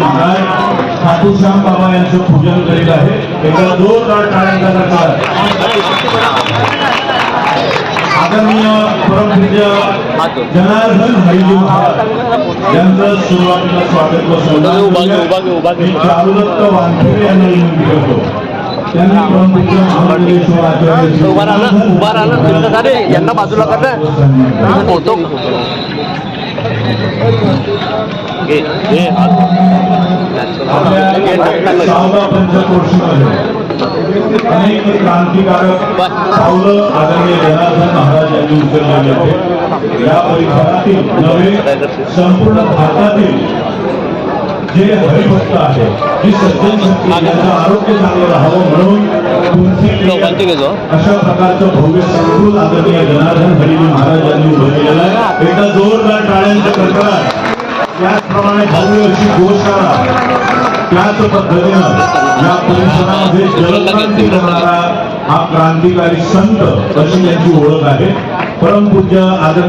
महाराज खाटूश्याम बाबा यांचं पूजन करीत आहे एका जोरदार टाळ्यांचा प्रकार आदरणीय परमपूज्य जनार्दन हरिजी महाराज यांचं सुरुवातीला स्वागत व सन्मान चारुदत्त वानखेडे यांना विनंती करतो. उभा राहा ना, उभा राहा ना. तुमचं झाले, यांना बाजूला कर घे घे. हात अनेक क्रांतिकारक पावलं आदरणीय जनार्दन महाराज यांनी उचललेली आहेत. या परिसरातील नवे संपूर्ण भारतातील जे हरिभक्त आहे जी सज्जन शक्ती यांचं आरोग्य चांगलं राहावं म्हणून तुलसी अशा प्रकारचं भव्य संकुल आदरणीय जनार्दन हरिजी महाराज त्याचप्रमाणे भव्य अशी गोशाळा त्याच पद्धतीनं या परिसरामध्ये जलक्रांती करणारा हा क्रांतिकारी संत अशी त्यांची ओळख आहे? परमपूज्य आदर